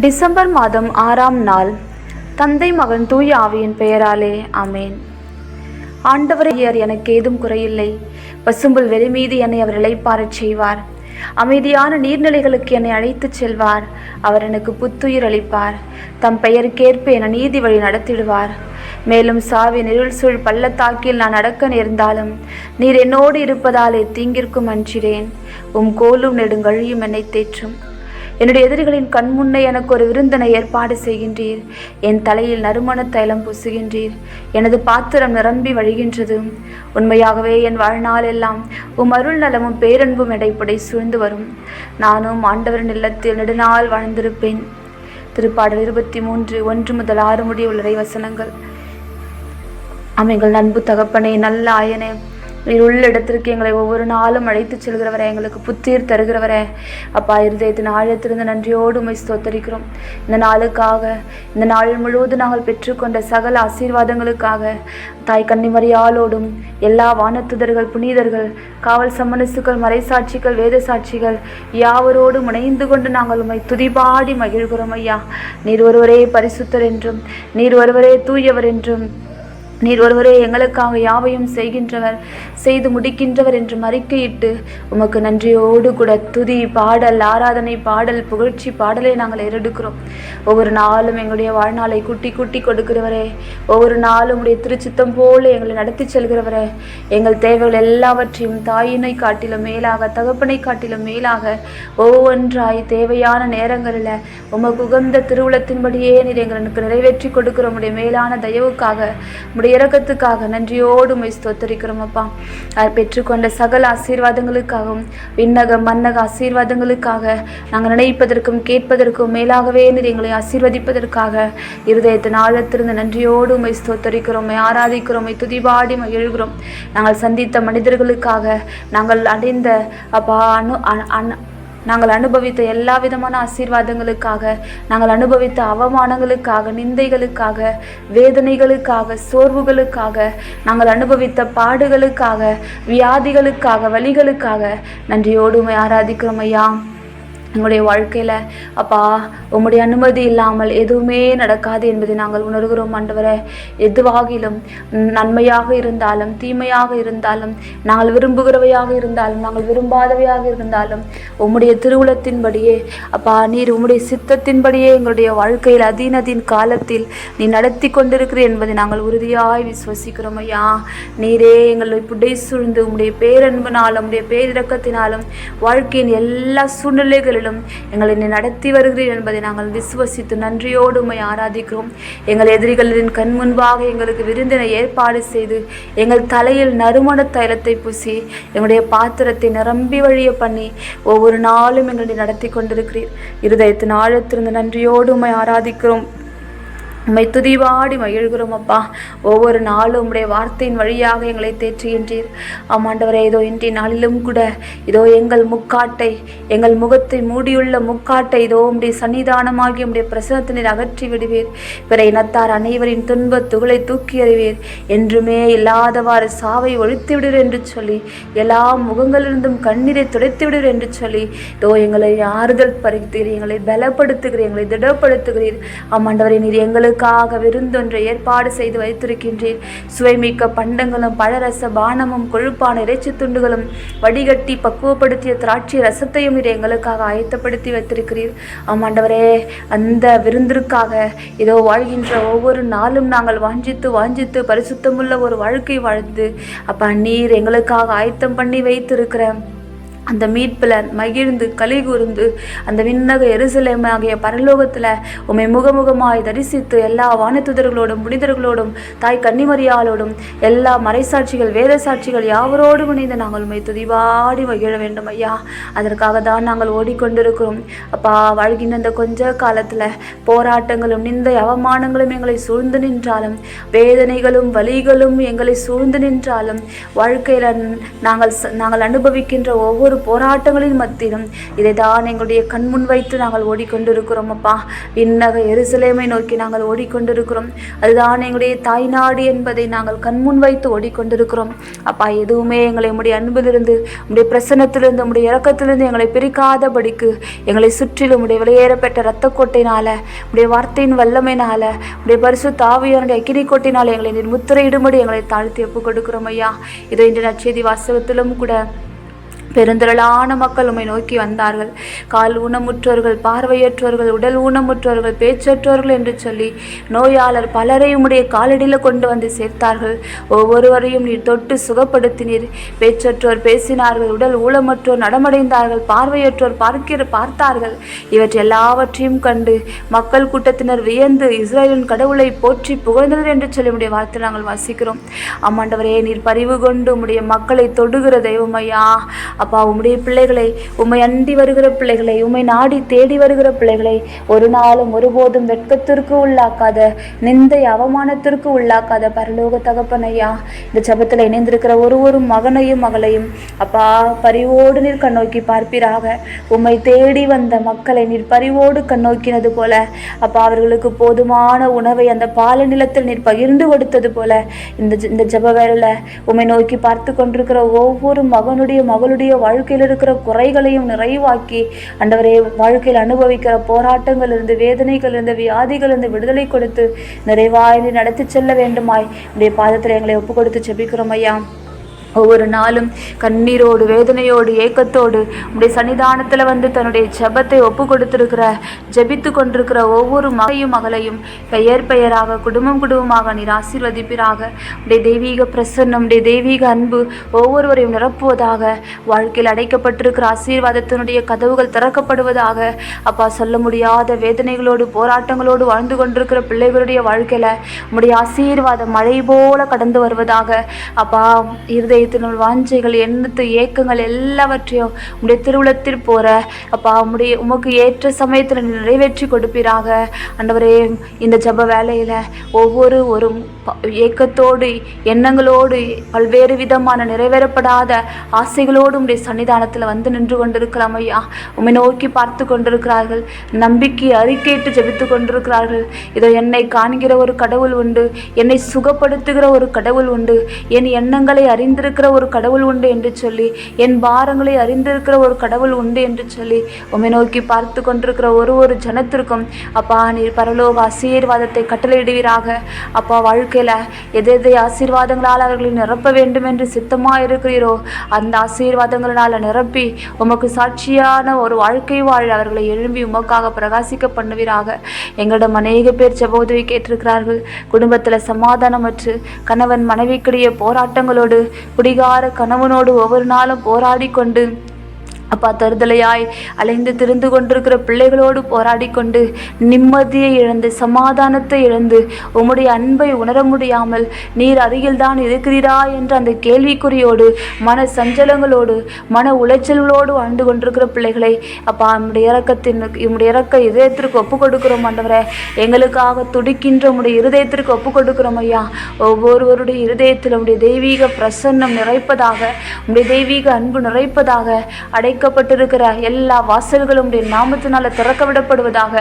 December மாதம் ஆறாம் நாள். தந்தை மகன் தூய ஆவியின் பெயராலே அமேன் ஆண்டவரையர் எனக்கு ஏதும் குறையில்லை. பசும்புல் வெளி மீது என்னை அவர் இளைப்பாறச் செய்வார். அமைதியான நீர்நிலைகளுக்கு என்னை அழைத்துச் செல்வார். அவர் எனக்கு புத்துயிர் அளிப்பார். தம் பெயருக்கேற்ப என நீதி வழி நடத்திடுவார். மேலும் சாவி நிருள் சூழ் பள்ளத்தாக்கில் நான் நடக்க நேர்ந்தாலும் நீர் என்னோடு இருப்பதாலே தீங்கிற்கும் அஞ்சிறேன் உம் கோலும் நெடுங்கழியும் என்னை தேற்றும். என்னுடைய எதிரிகளின் கண்முன்னே எனக்கு ஒரு விருந்தினை ஏற்பாடு செய்கின்றீர். என் தலையில் நறுமண தைலம் பூசுகின்றீர். எனது பாத்திரம் நிரம்பி வழிகின்றது. உண்மையாகவே என் வாழ்நாள் எல்லாம் உம் அருள் நலமும் பேரன்பும் இடைப்படை சூழ்ந்து வரும். நானும் ஆண்டவரின் இல்லத்தில் நெடுநாள் வாழ்ந்திருப்பேன். திருப்பாடல் இருபத்தி மூன்று ஒன்று முதல் ஆறு முடிய உள்ள வசனங்கள் அமைங்கள் அன்பு தகப்பனே நல்ல ஆயனே நீர் உள்ள இடத்திற்கு எங்களை ஒவ்வொரு நாளும் அழைத்து செல்கிறவரே எங்களுக்கு புத்தீர் தருகிறவரே. அப்பா இருதயத்தின் ஆழத்திலிருந்து நன்றியோடு உமை ஸ்தோத்தரிக்கிறோம். இந்த நாளுக்காக இந்த நாள் முழுவதும் நாங்கள் பெற்றுக்கொண்ட சகல ஆசீர்வாதங்களுக்காக தாய் கன்னிமரியாலோடும் எல்லா வானத்துதர்கள் புனிதர்கள் காவல் சம்மனசுகள் மறைசாட்சிகள் வேத சாட்சிகள் யாவரோடும் இணைந்து கொண்டு நாங்கள் உமை துதிபாடி மகிழ்கிறோம் ஐயா. நீர் ஒருவரே பரிசுத்தர் என்றும் நீர் ஒருவரே தூயவர் என்றும் நீர் ஒருவரே எங்களுக்காக யாவையும் செய்கின்றவர் செய்து முடிக்கின்றவர் என்று மறிக்கையிட்டு உமக்கு நன்றியோடு கூட துதி பாடல் ஆராதனை பாடல் புகழ்ச்சி பாடலை நாங்கள் ஏறெடுக்கிறோம். ஒவ்வொரு நாளும் எங்களுடைய வாழ்நாளை குட்டி குட்டி கொடுக்கிறவரே ஒவ்வொரு நாளும் உடைய திருச்சித்தம் போல எங்களை நடத்தி செல்கிறவரே எங்கள் தேவைகள் எல்லாவற்றையும் தாயினை காட்டிலும் மேலாக தகப்பனை காட்டிலும் மேலாக ஒவ்வொன்றாய் தேவையான நேரங்களில் உமக்கு உகந்த திருவுளத்தின்படியே நீர் எங்களுக்கு நிறைவேற்றி கொடுக்கிற உடைய மேலான தயவுக்காக உடைய இரக்கத்துக்காக நன்றியோடு உமை ஸ்தோத்தரிக்கிறோம் அப்பா. பெற்றுக்கொண்ட சகல ஆசீர்வாதங்களுக்காகவும் விண்ணக மன்னக ஆசீர்வாதங்களுக்காக நாங்கள் நினைப்பதற்கும் கேட்பதற்கும் மேலாகவே நீர் எங்களை ஆசீர்வதிப்பதற்காக இருதயத்தின் ஆழத்திருந்து நன்றியோடு உமை ஸ்தோத்தரிக்கிறோம் ஆராதிக்கிறோம் துதிபாடி மகிழ்கிறோம் நாங்கள் சந்தித்த மனிதர்களுக்காக நாங்கள் அடைந்த அப்பா அனு அ- நாங்கள் அனுபவித்த எல்லா விதமான ஆசீர்வாதங்களுக்காக நாங்கள் அனுபவித்த அவமானங்களுக்காக நிந்தைகளுக்காக வேதனைகளுக்காக சோர்வுகளுக்காக நாங்கள் அனுபவித்த பாடுகளுக்காக வியாதிகளுக்காக வழிகளுக்காக நன்றியோடு ஆராதிக்கிறோம் ஐயா. எங்களுடைய வாழ்க்கையில் அப்பா உம்முடைய அனுமதி இல்லாமல் எதுவுமே நடக்காது என்பதை நாங்கள் உணர்கிறோம் ஆண்டவரை. எதுவாகிலும் நன்மையாக இருந்தாலும் தீமையாக இருந்தாலும் நாங்கள் விரும்புகிறவையாக இருந்தாலும் நாங்கள் விரும்பாதவையாக இருந்தாலும் உம்முடைய திருவுளத்தின்படியே அப்பா நீர் உம்முடைய சித்தத்தின்படியே எங்களுடைய வாழ்க்கையில் அதீனதின் காலத்தில் நீ நடத்தி கொண்டிருக்கிறீர் என்பதை நாங்கள் உறுதியாய் விசுவசிக்கிறோம் ஐயா. நீரே எங்களை புடை சூழ்ந்து உம்முடைய பேரன்பினாலும் உம்முடைய பேரிறக்கத்தினாலும் வாழ்க்கையின் எல்லா சூழ்நிலைகளிலும் எங்களை நடத்தி வருகிறீர் என்பதை நாங்கள் விசுவசித்து நன்றியோடு உம்மை ஆராதிக்கிறோம். எங்கள் எதிரிகளின் கண் முன்பாக எங்களுக்கு விருந்தினை ஏற்பாடு செய்து எங்கள் தலையில் நறுமண தைலத்தை பூசி எங்களுடைய பாத்திரத்தை நிரம்பி வழிய பண்ணி ஒவ்வொரு நாளும் எங்களை நடத்தி கொண்டிருக்கிறீர். இருதயத்தின் ஆழத்திலிருந்து நன்றியோடு உம்மை ஆராதிக்கிறோம். உம்மை துதிவாடி மகிழ்கிறோம் அப்பா. ஒவ்வொரு நாளும் உம்முடைய வார்த்தையின் வழியாக எங்களை தேற்றுகின்றீர் ஆமாண்டவரே இதோ இன்றைய நாளிலும் கூட இதோ எங்கள் முக்காட்டை எங்கள் முகத்தை மூடியுள்ள முக்காட்டை இதோ உம்முடைய சன்னிதானமாகி உம்முடைய பிரசனத்தினர் அகற்றி விடுவீர். பிற இனத்தார் அனைவரின் துன்ப துகளை தூக்கி அறிவீர் என்றுமே இல்லாதவாறு சாவை ஒழித்து விடுவீர் என்று சொல்லி எல்லா முகங்களிலிருந்தும் கண்ணீரை துடைத்து விடுவீர் என்று சொல்லி இதோ எங்களை ஆறுதல் பறிக்கிறீர் எங்களை பலப்படுத்துகிறீர் எங்களை திடப்படுத்துகிறீர். ஆமாண்டவரே நீர் எங்களுக்காக விருந்தொன்றை ஏற்பாடு செய்து வைத்திருக்கின்றீர் சுவைமிக்க பண்டங்களும் பழரச பானமும் கொழுப்பான இறைச்சி துண்டுகளும் வடிகட்டி பக்குவப்படுத்திய திராட்சை ரசத்தையும் நீர் எங்களுக்காக ஆயத்தப்படுத்தி வைத்திருக்கிறீர். ஆமாண்டவரே அந்த விருந்திற்காக இதோ வாழ்கின்ற ஒவ்வொரு நாளும் நாங்கள் வாஞ்சித்து வாஞ்சித்து பரிசுத்தமுள்ள ஒரு வாழ்க்கை வாழ்ந்து அப்பா நீர் எங்களுக்காக ஆயத்தம் பண்ணி வைத்திருக்கிற அந்த மீட்பில் மகிழ்ந்து களி கூர்ந்து அந்த விண்ணக எருசலேம் ஆகிய பரலோகத்தில் உமை முகமுகமாய் தரிசித்து எல்லா வானத்துதர்களோடும் புனிதர்களோடும் தாய் கன்னிமரியாளோடும் எல்லா மறைசாட்சிகள் வேத சாட்சிகள் யாவரோடும் இணைந்து நாங்கள் உண்மை துதிவாடி மகிழ வேண்டும் ஐயா. அதற்காக தான் நாங்கள் ஓடிக்கொண்டிருக்கிறோம். அப்பா வாழ்கின்ற இந்த கொஞ்ச காலத்தில் போராட்டங்களும் நிந்த அவமானங்களும் எங்களை சூழ்ந்து நின்றாலும் வேதனைகளும் வலிகளும் எங்களை சூழ்ந்து நின்றாலும் வாழ்க்கையில் நாங்கள் நாங்கள் அனுபவிக்கின்ற ஒவ்வொரு போராட்டங்களின் மத்தியிலும் இதை தான் எங்களுடைய கண்முன் வைத்து நாங்கள் ஓடிக்கொண்டிருக்கிறோம் அப்பா. விண்ணக எருசலேமை நோக்கி நாங்கள் ஓடிக்கொண்டிருக்கிறோம். அதுதான் எங்களுடைய தாய்நாடு என்பதை நாங்கள் கண்முன் வைத்து ஓடிக்கொண்டிருக்கிறோம். அப்பா எதுவுமே எங்களை உடைய அன்பிலிருந்து உடைய பிரசன்னத்திலிருந்து உடைய இறக்கத்திலிருந்து எங்களை பிரிக்காதபடிக்கு எங்களை சுற்றிலும் உடைய வெளியேறப்பட்ட இரத்த கோட்டையினால உடைய வார்த்தையின் வல்லமையினால உடைய பரிசு தாவியனுடைய அக்கினி கோட்டினால் எங்களை நீர் முத்திரையிடும்படி எங்களை தாழ்த்தி ஒப்புக் கொடுக்கிறோம் ஐயா. இதோ இன்று நச்செய்தி வாசகத்திலும் கூட பெருந்திரளான மக்கள் உம்மை நோக்கி வந்தார்கள். கால் ஊனமுற்றோர்கள் பார்வையற்றோர்கள் உடல் ஊனமுற்றோர்கள் பேச்சற்றோர்கள் என்று சொல்லி நோயாளர் பலரை உம்முடைய காலடியில் கொண்டு வந்து சேர்த்தார்கள். ஒவ்வொருவரையும் நீர் தொட்டு சுகப்படுத்தினீர். பேச்சற்றோர் பேசினார்கள் உடல் ஊனமுற்றோர் நடமடைந்தார்கள் பார்வையற்றோர் பார்க்கிற பார்த்தார்கள். இவற்றை எல்லாவற்றையும் கண்டு மக்கள் கூட்டத்தினர் வியந்து இஸ்ரேலின் கடவுளை போற்றி புகழ்ந்தனர் என்று சொல்லி உடைய வார்த்தை நாங்கள் வாசிக்கிறோம். அம்மாண்டவரே நீர் பரிவு கொண்டு உம்முடைய மக்களை தொடுகிற தெய்வமையா அப்பா உம்முடைய பிள்ளைகளை உம்மை அண்டி வருகிற பிள்ளைகளை உம்மை நாடி தேடி வருகிற பிள்ளைகளை ஒரு நாளும் ஒருபோதும் வெட்கத்திற்கு உள்ளாக்காத நிந்தை அவமானத்திற்கு உள்ளாக்காத பரலோக தகப்பனையா இந்த ஜபத்தில் இணைந்திருக்கிற ஒரு ஒரு மகனையும் மகளையும் அப்பா பரிவோடு நீர் கண்ணோக்கி பார்ப்பீராக. உம்மை தேடி வந்த மக்களை நீர் பரிவோடு கண்ணோக்கினது போல அப்பா அவர்களுக்கு போதுமான உணவை அந்த பால நிலத்தில் நீர் பகிர்ந்து கொடுத்தது போல இந்த இந்த ஜப வேலையில் உம்மை நோக்கி பார்த்து கொண்டிருக்கிற ஒவ்வொரு மகனுடைய மகளுடைய வாழ்க்கையில் இருக்கிற குறைகளையும் நிறைவாக்கி அண்டவரே வாழ்க்கையில் அனுபவிக்கிற போராட்டங்கள் இருந்து வேதனைகள் இருந்து வியாதிகள் இருந்து விடுதலை கொடுத்து நிறைவாய் நடத்தி செல்ல வேண்டுமாய். உடைய பாதத்தில் எங்களை ஒப்பு கொடுத்து செபிக்கிறோம் ஐயா. ஒவ்வொரு நாளும் கண்ணீரோடு வேதனையோடு ஏக்கத்தோடு உடைய சன்னிதானத்தில் வந்து தன்னுடைய ஜெபத்தை ஒப்பு கொடுத்திருக்கிற ஜெபித்து கொண்டிருக்கிற ஒவ்வொரு மகையும் மகளையும் பெயர் பெயராக குடும்பம் குடும்பமாக நீர் ஆசீர்வதிப்பீராக. உடைய தெய்வீக பிரசன்னம் உடைய தெய்வீக அன்பு ஒவ்வொருவரையும் நிரப்புவதாக வாழ்க்கையில் அடைக்கப்பட்டிருக்கிற ஆசீர்வாதத்தினுடைய கதவுகள் திறக்கப்படுவதாக அப்பா சொல்ல முடியாத வேதனைகளோடு போராட்டங்களோடு வாழ்ந்து கொண்டிருக்கிற பிள்ளைகளுடைய வாழ்க்கையில் உடைய ஆசீர்வாதம் மழை போல கடந்து வருவதாக அப்பா இருதயத்தினுள் வாஞ்சைகள் எண்ணத்து ஏக்கங்கள் எல்லாவற்றையும் உடைய திருவுளத்தில் போற அப்பா உடைய உமக்கு ஏற்ற சமயத்தில் நிறைவேற்றி கொடுப்பீராக. ஆண்டவரே இந்த ஜப வேலையில ஒவ்வொரு ஒரு ஏக்கத்தோடு எண்ணங்களோடு பல்வேறு விதமான நிறைவேறப்படாத ஆசைகளோடு உடைய சன்னிதானத்தில் வந்து நின்று கொண்டிருக்கலாம் ஐயா. உம்மை நோக்கி பார்த்து கொண்டிருக்கிறார்கள் நம்பிக்கை அறிக்கையிட்டு ஜபித்து கொண்டிருக்கிறார்கள். இதோ என்னை காண்கிற ஒரு கடவுள் உண்டு என்னை சுகப்படுத்துகிற ஒரு கடவுள் உண்டு. என் எண்ணங்களை அறிந்திரு அறிந்திருக்கிற ஒரு கடவுள் உண்டு என்று சொல்லி என் பாரங்களை அறிந்திருக்கிற ஒரு கடவுள் உண்டு என்று சொல்லி உம்மை நோக்கி பார்த்து கொண்டிருக்கிற ஒரு ஒரு ஜனத்திற்கும் அப்பா நீர் பரலோக ஆசீர்வாதத்தை கட்டளையிடுவீராக. அப்பா வாழ்க்கையில் எதை எதை ஆசீர்வாதங்களால் அவர்களை நிரப்ப வேண்டும் என்று சித்தமாக இருக்கிறீரோ அந்த ஆசீர்வாதங்களால் நிரப்பி உமக்கு சாட்சியான ஒரு வாழ்க்கை வாழ் அவர்களை எழும்பி உமக்காக பிரகாசிக்க பண்ணுவீராக. எங்களிடம் அநேக பேர் செபோதவி கேட்டிருக்கிறார்கள். குடும்பத்தில் சமாதானமற்று கணவன் மனைவிக்கிடையே போராட்டங்களோடு குடிகார கணவனோடு ஒவ்வொரு நாளும் போராடி கொண்டு அப்பா தருதலையாய் அலைந்து திரிந்து கொண்டிருக்கிற பிள்ளைகளோடு போராடி கொண்டு நிம்மதியை இழந்து சமாதானத்தை இழந்து உம்முடைய அன்பை உணர முடியாமல் நீர் அருகில்தான் இருக்கிறீரா என்ற அந்த கேள்விக்குறியோடு மன சஞ்சலங்களோடு மன உளைச்சல்களோடு வாழ்ந்து கொண்டிருக்கிற பிள்ளைகளை அப்பா நம்முடைய இறக்கத்தின் உம்முடைய இறக்க இதயத்திற்கு ஒப்பு கொடுக்கிறோம் ஆண்டவரே. எங்களுக்காக துடிக்கின்ற உம்முடைய இருதயத்திற்கு ஒப்பு கொடுக்கிறோம் ஐயா. ஒவ்வொருவருடைய இருதயத்தில் உடைய தெய்வீக பிரசன்னம் நிறைப்பதாக உடைய தெய்வீக அன்பு நிறைப்பதாக அடை அடைக்கப்பட்டிருக்கிற எல்லா வாசல்களும் உடைய நாமத்தினால திறக்க விடப்படுவதாக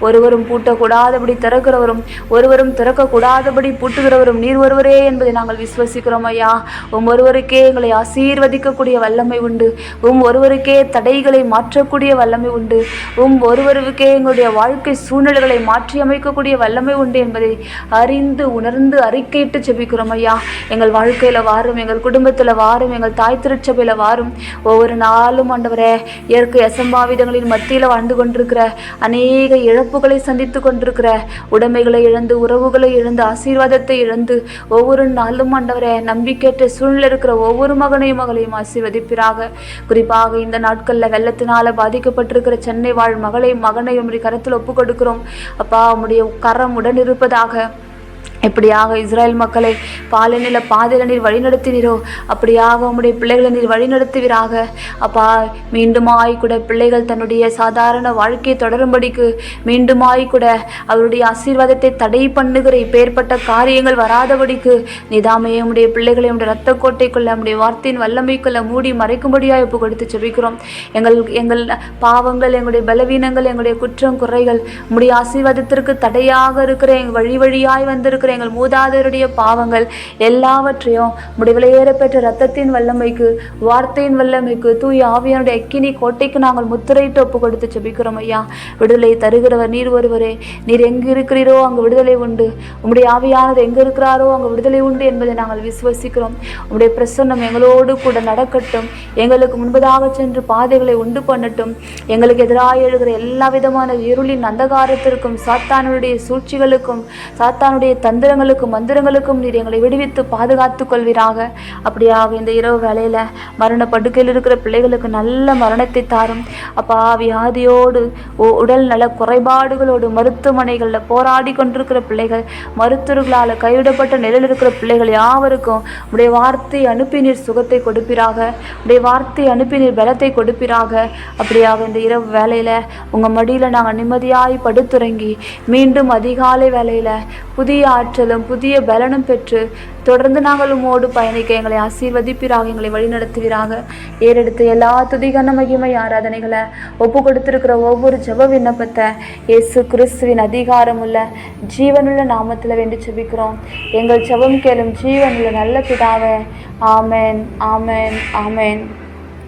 ஒருவரும் பூட்டக்கூடாதபடி திறக்கிறவரும் ஒருவரும் திறக்கக்கூடாதபடி பூட்டுகிறவரும் நீர் ஒருவரே என்பதை நாங்கள் விசுவசிக்கிறோம் ஐயா. உம் ஒருவருக்கே எங்களை ஆசீர்வதிக்கக்கூடிய வல்லமை உண்டு. உம் ஒருவருக்கே தடைகளை மாற்றக்கூடிய வல்லமை உண்டு. உம் ஒருவருக்கே எங்களுடைய வாழ்க்கை சூழ்நிலைகளை மாற்றி அமைக்கக்கூடிய வல்லமை உண்டு என்பதை அறிந்து உணர்ந்து அறிக்கையிட்டு செபிக்கிறோம் ஐயா. எங்கள் வாழ்க்கையில வாரும் எங்கள் குடும்பத்தில் வாரும் எங்கள் தாய் திருச்சபையில் வாரும். ஒவ்வொரு நாளும் ஆண்டவரே இயற்கை அசம்பாவிதங்களின் மத்தியில் வாழ்ந்து கொண்டிருக்கிற அநேக இழப்புகளை சந்தித்து கொண்டிருக்கிற உடைமைகளை இழந்து உறவுகளை இழந்து ஆசீர்வாதத்தை இழந்து ஒவ்வொரு நாளும் ஆண்டவரே நம்பிக்கையற்ற சூழ்நிலை இருக்கிற ஒவ்வொரு மகனையும் மகளையும் ஆசீர்வதிப்பிறாக குறிப்பாக இந்த நாட்களில் வெள்ளத்தினால பாதிக்கப்பட்டிருக்கிற சென்னை வாழ் மகளையும் மகனையும் உம்முடைய கரத்தில் ஒப்பு கொடுக்கிறோம் அப்பா உம்முடைய கரம் உடன் இருப்பதாக எப்படியாக இஸ்ரேல் மக்களை பாலனில பாதையில நீர் வழிநடத்தினீரோ அப்படியாக உம்முடைய பிள்ளைகளை நீர் வழிநடத்துவீராக. அப்பா மீண்டுமாய் கூட பிள்ளைகள் தன்னுடைய சாதாரண வாழ்க்கையை தொடரும்படிக்கு மீண்டுமாய் கூட அவருடைய ஆசீர்வாதத்தை தடை பண்ணுகிற இப்பேற்பட்ட காரியங்கள் வராதபடிக்கு நிதாமே உடைய பிள்ளைகளை உடைய ரத்த கோட்டைக்குள்ள நம்முடைய வார்த்தையின் வல்லமைக்குள்ள மூடி மறைக்கும்படியாக இப்போ கொடுத்து செபிக்கிறோம். எங்கள் எங்கள் பாவங்கள் எங்களுடைய பலவீனங்கள் எங்களுடைய குற்றம் குறைகள் உடைய ஆசீர்வாதத்திற்கு தடையாக இருக்கிற எங்கள் வழி வழியாய் வந்திருக்கிற எங்கள் மூதாதையருடைய பாவங்கள் எல்லாவற்றையும் முடிவில் ஏறப்பெற்ற ரத்தத்தின் வல்லமைக்கு வார்த்தையின் வல்லமைக்கு தூய ஆவியானுடைய அக்கினி கோட்டைக்கு நாங்கள் முத்திரையிட்டு ஒப்பு கொடுத்து செபிக்கிறோம் ஐயா. விடுதலை தருகிறவர் நீர் ஒருவரே. நீர் எங்கு இருக்கிறீரோ அங்கு விடுதலை உண்டு. உம்முடைய ஆவியானவர் எங்கு இருக்கிறாரோ அங்கு விடுதலை உண்டு என்பதை நாங்கள் விசுவசிக்கிறோம். உம்முடைய பிரசன்னம் எங்களோடு கூட நடக்கட்டும். எங்களுக்கு முன்பதாக சென்று பாதைகளை உண்டு பண்ணட்டும். எங்களுக்கு எதிராக எழுகிற எல்லா விதமான இருளின் அந்தகாரத்திற்கும் சாத்தானுடைய சூழ்ச்சிகளுக்கும் சாத்தானுடைய தந்திரங்களுக்கும் மந்திரங்களுக்கும் நீர் எங்களை விடுவித்து பாதுகாத்துக் கொள்வீராக. அப்படியாக இந்த இரவு வேலையில் மரண படுக்கையில் இருக்கிற பிள்ளைகளுக்கு நல்ல மரணத்தை தாரும். அப்பா வியாதியோடு உடல் நல குறைபாடுகளோடு மருத்துவமனைகளில் போராடி கொண்டிருக்கிற பிள்ளைகள் மருத்துவர்களால் கைவிடப்பட்ட நிலையில் இருக்கிற பிள்ளைகள் யாவருக்கும் உடைய வார்த்தை அனுப்பி நீர் சுகத்தை கொடுப்பீராக. உடைய வார்த்தை அனுப்பி நீர் பலத்தை கொடுப்பீராக. அப்படியாக இந்த இரவு வேலையில உங்க மடியில நாங்கள் நிம்மதியாய் படுத்துறங்கி மீண்டும் அதிகாலை வேலையில புதிய ஆற்றலும் புதிய பலனும் பெற்று தொடர்ந்து நாங்கள் உம்மோடு பயணிக்க எங்களை ஆசீர்வதிப்பீராக எங்களை வழிநடத்துவீராக. ஏறெடுத்து எல்லா துதிகன மகிமை ஆராதனைகளை ஒப்பு கொடுத்திருக்கிற ஒவ்வொரு ஜப விண்ணப்பத்தை இயேசு கிறிஸ்துவின் அதிகாரமுள்ள ஜீவனுள்ள நாமத்தில் வேண்டி செபிக்கிறோம் எங்கள் ஜபம் கேளும் ஜீவனுள்ள நல்ல பிதாவே ஆமேன் ஆமேன் ஆமேன்.